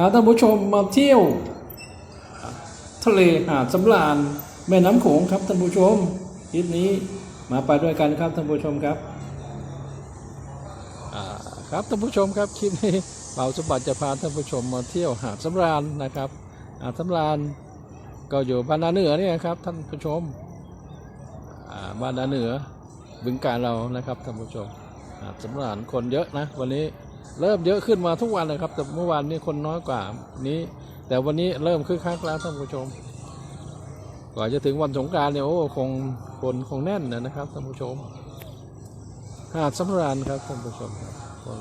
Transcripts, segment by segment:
าท่านผู้ชมมาเที่ยว ทะเลหาดสำราญแม่น้ำโขงครับท่านผู้ชมคลิปนี้มาไปด้วยกันครับท่านผู้ชมครับครับท่านผู้ชมครับคลิปนี้เป่าสมบัติจะพาท่านผู้ชมมาเที่ยวหาดสำราญนะครับหาดสำราญก็อยู่บ้านนาเหนือเนี่ยครับท่านผู้ชมบ้านนาเหนือบึงการเรานะครับท่านผู้ชมหาดสำราญคนเยอะนะวันนี้ เริ่มเยอะขึ้นมาทุกวันเลยครับ แต่เมื่อวานนี้คนน้อยกว่านี้ แต่วันนี้เริ่มคึกคักแล้วท่านผู้ชมก่อนจะถึงวันสงการเนี่ยโอ้คงคนคงแน่นนะครับท่านผู้ชมหาดสำราญครับท่านผู้ชมครับคน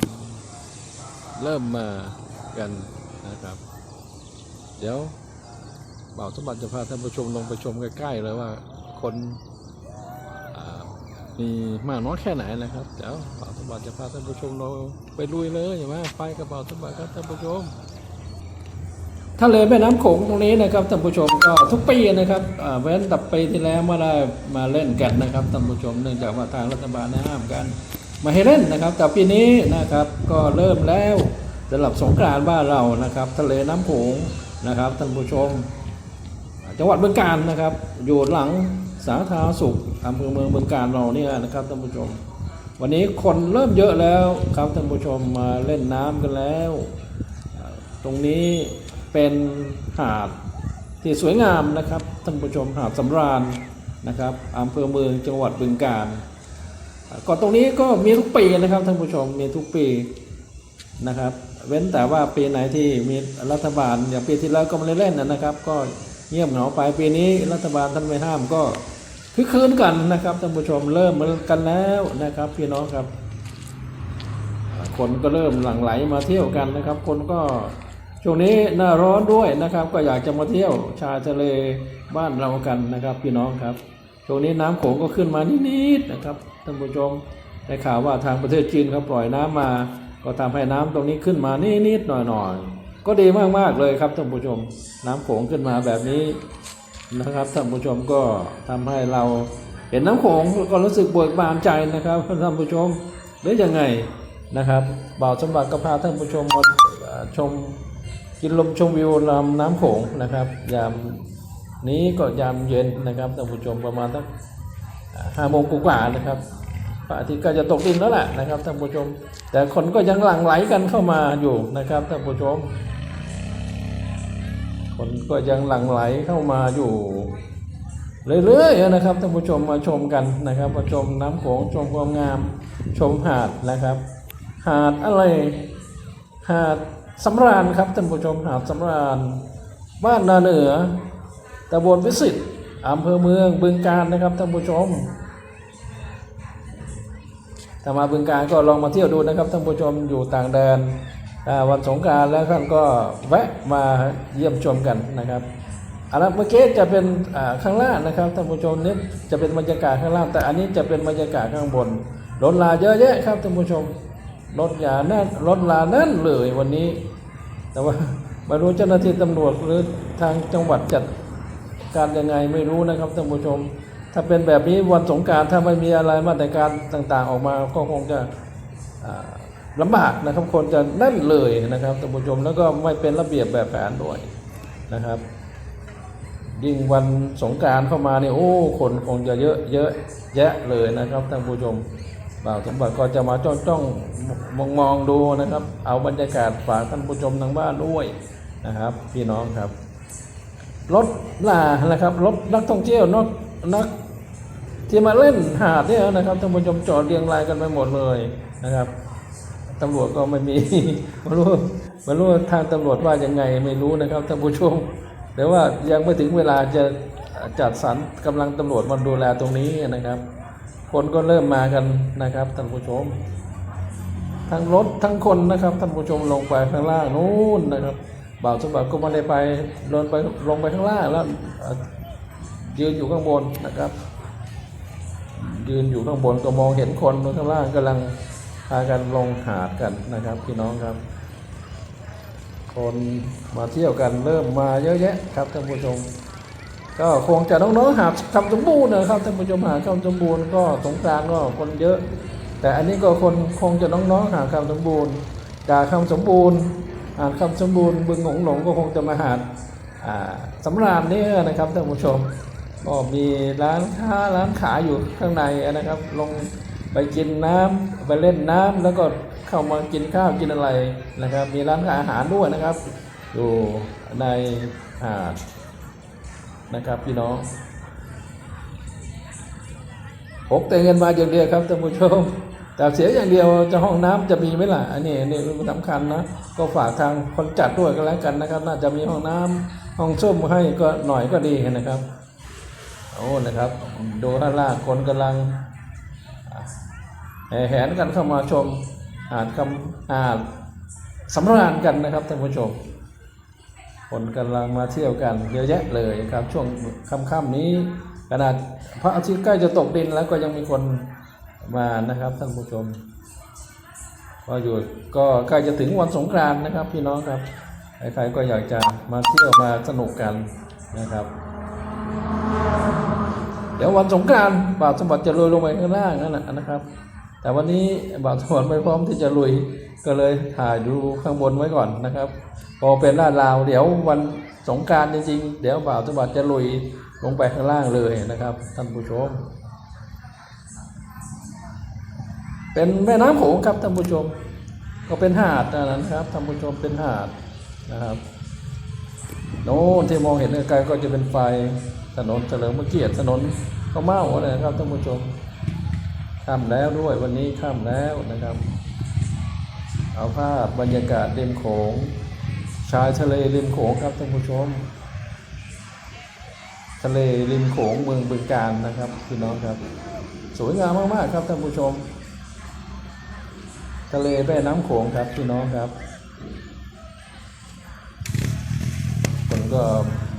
เริ่มมากันนะครับ เดี๋ยวบ่าวสมบัติจะพาท่านผู้ชมลงไปชมใกล้ๆเลยว่าคน มีมากน้อยแค่ไหนนะครับ เดี๋ยวบ่าวสมบัติจะพาท่านผู้ชมเราไปลุยเลยอย่างว่าไปกับบ่าสมบัติครับท่านผู้ชมทะเลแม่น้ำโขงตรงนี้นะครับท่านผู้ชมก็ทุกปีนะครับเว้นแต่ปีที่แล้วไม่ได้มาเล่นกันนะครับท่านผู้ชมเนื่องจากว่าทางรัฐบาลห้ามกันมาให้เล่นนะครับ แต่ปีนี้นะครับก็เริ่มแล้วสำหรับสงกรานต์บ้านเรานะครับ ทะเลน้ำโขงนะครับท่านผู้ชม จังหวัดบึงกาฬนะครับ อยู่หลัง สาธารณสุขอำเภอเมืองบึงกาฬเราเนี่ยนะครับท่านผู้ชม วันนี้คนเริ่มเยอะแล้วครับท่านผู้ชมมาเล่นน้ำกันแล้ว ตรงนี้เป็นหาดที่สวยงามนะครับท่านผู้ชมหาดสำราญนะครับอำเภอเมืองจังหวัดบึงกาฬก่อนตรงนี้ก็มีทุกปีนะครับท่านผู้ชมมีทุกปีนะครับ เว้นแต่ว่าปีไหนที่มีรัฐบาลอย่างปีที่แล้วก็ไม่ได้เล่นนะครับ ก็ เงียบเหงาไปปีนี้รัฐบาลท่านไม่ห้ามก็คึกคืนกันนะครับท่านผู้ชมเริ่มกันแล้วนะครับ พี่น้องครับ คนก็เริ่มหลั่งไหลมาเที่ยวกันนะครับ คนก็ช่วงนี้หน้าร้อนด้วยนะครับ ก็อยากจะมาเที่ยวชายทะเลบ้านเรากันนะครับ พี่น้องครับช่วงนี้น้ำโขงก็ขึ้นมานิดๆนะครับท่านผู้ชมได้ข่าวว่าทางประเทศจีนเขาปล่อยน้ำมา ก็ทำให้น้ำตรงนี้ขึ้นมานิดๆหน่อยๆ ก็ดีมากๆเลยครับท่านผู้ชม น้ำโขงขึ้นมาแบบนี้นะครับท่านผู้ชมก็ทำให้เราเห็นน้ำโขงก็รู้สึกเบิกบานใจนะครับท่านผู้ชมหรือยังไงนะครับบ่าวสมบัติก็พาท่านผู้ชมมาชมกินลมชมวิวลำน้ำโขงนะครับยามนี้ก็ยามเย็นนะครับท่านผู้ชมประมาณสักห้าโมงกว่าๆนะครับพระอาทิตย์ก็จะตกดินแล้วแหละนะครับท่านผู้ชม แต่คนก็ยังหลั่งไหลกันเข้ามาอยู่นะครับท่านผู้ชม คนก็ยังหลั่งไหลเข้ามาอยู่ เรื่อยๆนะครับท่านผู้ชมมาชมกันนะครับมาชมน้ำโขงชมความงาม ชมหาดนะครับ หาดอะไร หาดสำราญครับท่านผู้ชมหาดสำราญ บ้านนาเหนือตำบลวิสิตอำเภอเมืองบึงการนะครับท่านผู้ชมถ้ามาบึงการก็ลองมาเที่ยวดูนะครับท่านผู้ชมอยู่ต่างแดน วันสงการแล้วท่านก็แวะมาเยี่ยมชมกันนะครับอันนั้นเมื่อกี้จะเป็นข้างล่างนะครับท่านผู้ชมนี่จะเป็นบรรยากาศข้างล่าง แต่อันนี้จะเป็นบรรยากาศข้างบนรถลาเยอะแยะครับท่านผู้ชมรถยาแน่นรถลาแน่นเลยวันนี้ แต่ว่าไม่รู้เจ้าหน้าที่ตำรวจหรือทางจังหวัดจัดการยังไงไม่รู้นะครับท่านผู้ชม ถ้าเป็นแบบนี้วันสงการถ้าไม่มีอะไรมาตรการต่างๆออกมาก็คงจะ ลำบากนะครับคนจะแน่นเลยนะครับท่านผู้ชมแล้วก็ไม่เป็นระเบียบแบบแผนด้วยนะครับ ยิ่งวันสงการเข้ามาเนี่ยโอ้คนคงจะเยอะเยอะแยะเลยนะครับท่านผู้ชมบ่าวสมบัติก็จะมาจ้องจ้องมองมองดูนะครับ เอาบรรยากาศฝากท่านผู้ชมทางบ้านด้วยนะครับ พี่น้องครับรถลานะครับรถนักท่องเที่ยวนักนักที่มาเล่นหาดเนี่ยนะครับท่านผู้ชมจอดเรียงรายกันไปหมดเลยนะครับ ตำรวจก็ไม่มีไม่รู้ไม่รู้ทางตำรวจว่ายังไงไม่รู้นะครับท่านผู้ชมแต่ว่ายังไม่ถึงเวลาจะจัดสรรกำลังตำรวจมาดูแลตรงนี้นะครับ คนก็เริ่มมากันนะครับท่านผู้ชม ทั้งรถทั้งคนนะครับท่านผู้ชมลงไปข้างล่างนู้นนะครับบ่าวสมบัติก็ไม่ได้ไปลงไปลงไปข้างล่างแล้วยืนอยู่ข้างบนนะครับ ยืนอยู่ข้างบนก็มองเห็นคนข้างล่างกำลัง พากันลงหาดกันนะครับพี่น้องครับ คนมาเที่ยวกันเริ่มมาเยอะแยะครับท่านผู้ชม ก็คงจะน้องๆหาคำสมบูรณ์นะครับท่านผู้ชมหาคำสมบูรณ์ก็สงกรานก็คนเยอะ แต่อันนี้ก็คนคงจะน้องๆหาคำสมบูรณ์จากคำสมบูรณ์หาดคำสมบูรณ์บึงหงหลงก็คงจะมาหาดอ่าสำราญเนี่ยนะครับท่านผู้ชมก็มีร้านค้าร้านขายอยู่ข้างในนะครับ ลง ไปกินน้ำไปเล่นน้ำแล้วก็เข้ามากินข้าวกินอะไรนะครับ มีร้านขายอาหารด้วยนะครับ อยู่ในหาดนะครับพี่น้องพกแต่เงินมาอย่างเดียวครับท่านผู้ชมแต่เสียอย่างเดียวจะห้องน้ำจะมีไหมล่ะอันนี้อันนี้สำคัญนะก็ฝากทางคนจัดด้วยก็แล้วกันนะครับ น่าจะมีห้องน้ำห้องส้มให้ก็หน่อยก็ดีนะครับโอ้นะครับดูด้านล่างคนกำลัง แห่แหนกันเข้ามาชมอ่านคำอ่านสำราญกันนะครับท่านผู้ชม คนกำลังมาเที่ยวกันเยอะแยะเลยครับช่วงค่ำๆนี้ขนาดพระอาทิตย์ใกล้จะตกดินแล้วก็ยังมีคนมานะครับท่านผู้ชมก็อยู่ก็ใกล้จะถึงวันสงกรานต์นะครับ พี่น้องครับใครๆก็อยากจะมาเที่ยวมาสนุกกันนะครับ เดี๋ยววันสงกรานต์บาวสมบัติจะลุยลงไปข้างล่างนั่นนะนะครับ แต่วันนี้บาวสมบัติไม่พร้อมที่จะลุยก็เลยถ่ายดูข้างบนไว้ก่อนนะครับ พอเป็นลาดราวเดี๋ยววันสงการจริงๆ เดี๋ยวบ่าวสมบัตจะลุยลงไปข้างล่างเลยนะครับท่านผู้ชม เป็นแม่น้ำโขงครับท่านผู้ชม ก็เป็นหาดนะครับท่านผู้ชมเป็นหาดนะครับโน้นที่มองเห็นไกลก็จะเป็นไฟถนนเฉลิมเกียรติถนนข้าวเม่าอะไรนะครับท่านผู้ชม ข้ามแล้วด้วยวันนี้ข้ามแล้วนะครับ เอาภาพบรรยากาศริมโขงชายทะเลริมโขงครับท่านผู้ชม ทะเลริมโขงเมืองบึงกาฬนะครับพี่น้องครับ สวยงามมากๆครับท่านผู้ชม ทะเลแม่น้ำโขงครับพี่น้องครับคนก็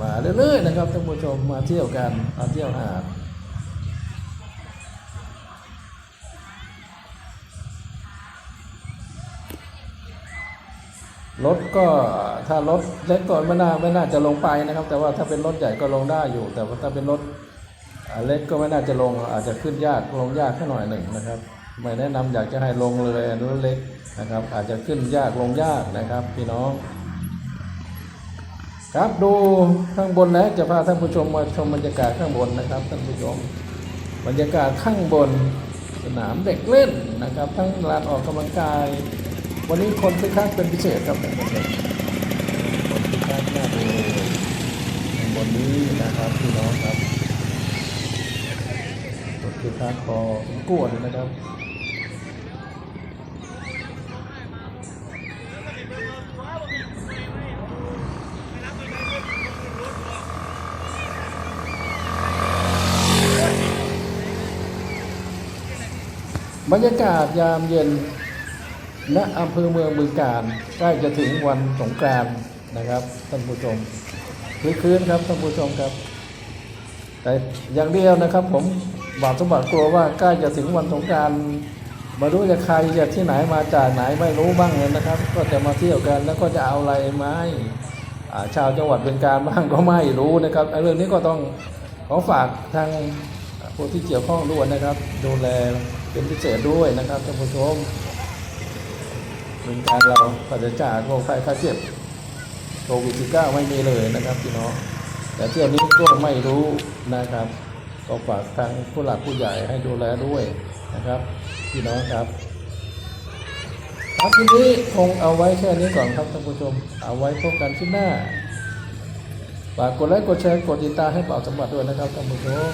มาเรื่อยๆนะครับท่านผู้ชมมาเที่ยวกันมาเที่ยวหาด รถก็ถ้ารถเล็กก็ไม่น่าไม่น่าจะลงไปนะครับ แต่ว่าถ้าเป็นรถใหญ่ก็ลงได้อยู่ แต่ว่าถ้าเป็นรถเล็กก็ไม่น่าจะลงอาจจะขึ้นยากลงยากแค่หน่อยหนึ่งนะครับไม่แนะนำอยากจะให้ลงเลยรถเล็กนะครับ อาจจะขึ้นยากลงยากนะครับ พี่น้อง ครับดูข้างบนแล้วจะพาท่านผู้ชมมาชมบรรยากาศข้างบนนะครับท่านผู้ชมบรรยากาศข้างบนสนามเด็กเล่นนะครับ ทั้งลานออกกำลังกาย วันนี้คนคึกคักเป็นพิเศษครับท่านผู้ชมคนคึกคักน่าดูข้างบนนี้นะครับพี่น้องครับคนคึกคักพอสมควรนะครับบรรยากาศยามเย็น ณอำเภอเมืองบึงกาฬใกล้จะถึงวันสงกรานต์นะครับท่านผู้ชมคือคืนครับท่านผู้ชมครับ แต่อย่างเดียวนะครับ ผมบาทสมบัติกลัวว่าใกล้จะถึงวันสงกรานต์ไมารู้จะใครจากที่ไหนมาจากไหนไม่รู้บ้างเลยนะครับ ก็จะมาเที่ยวกันแล้วก็จะเอาอะไรมาให้อ่าชาวจังหวัดเบึงกาฬบ้างก็ไม่รู้นะครับเรื่องนี้ก็ต้องขอฝากทางผู้ที่เกี่ยวข้องด้วยนะครับ ดูแลเป็นพิเศษด้วยนะครับท่านผู้ชม เป็นการเราปราศจากโรคภัยไข้เจ็บโควิด -19 ไม่มีเลยนะครับพี่น้องแต่เที่ยวนี้ก็ไม่รู้นะครับ ก็ฝากทางผู้หลักผู้ใหญ่ให้ดูแลด้วยนะครับพี่น้องครับครับทีนี้คงเอาไว้แค่นี้ก่อนครับท่านผู้ชม เอาไว้พบกันที่หน้าฝากกดไลค์กดแชร์กดติดตามให้เป่าสมบัติด้วยนะครับท่านผู้ชม